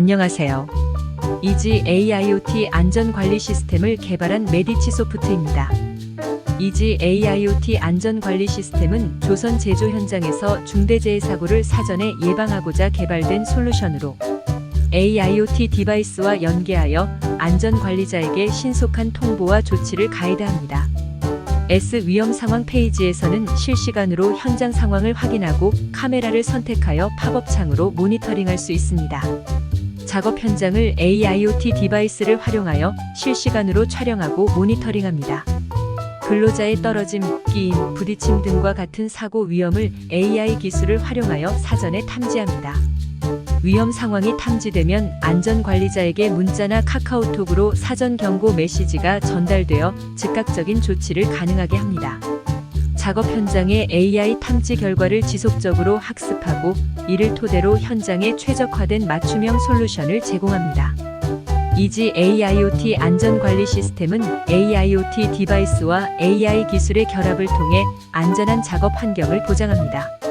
안녕하세요. 이지 AIoT 안전관리 시스템을 개발한 메디치 소프트입니다. 이지 AIoT 안전관리 시스템은 조선 제조 현장에서 중대재해 사고를 사전에 예방하고자 개발된 솔루션으로 AIoT 디바이스와 연계하여 안전관리자에게 신속한 통보와 조치를 가이드합니다. S 위험 상황 페이지에서는 실시간으로 현장 상황을 확인하고 카메라를 선택하여 팝업 창으로 모니터링할 수 있습니다. 작업 현장을 AIoT 디바이스를 활용하여 실시간으로 촬영하고 모니터링합니다. 근로자의 떨어짐, 끼임, 부딪힘 등과 같은 사고 위험을 AI 기술을 활용하여 사전에 탐지합니다. 위험 상황이 탐지되면 안전관리자에게 문자나 카카오톡으로 사전 경고 메시지가 전달되어 즉각적인 조치를 가능하게 합니다. 작업 현장의 AI 탐지 결과를 지속적으로 학습하고 이를 토대로 현장에 최적화된 맞춤형 솔루션을 제공합니다. 이지 AIoT 안전관리 시스템은 AIoT 디바이스와 AI 기술의 결합을 통해 안전한 작업 환경을 보장합니다.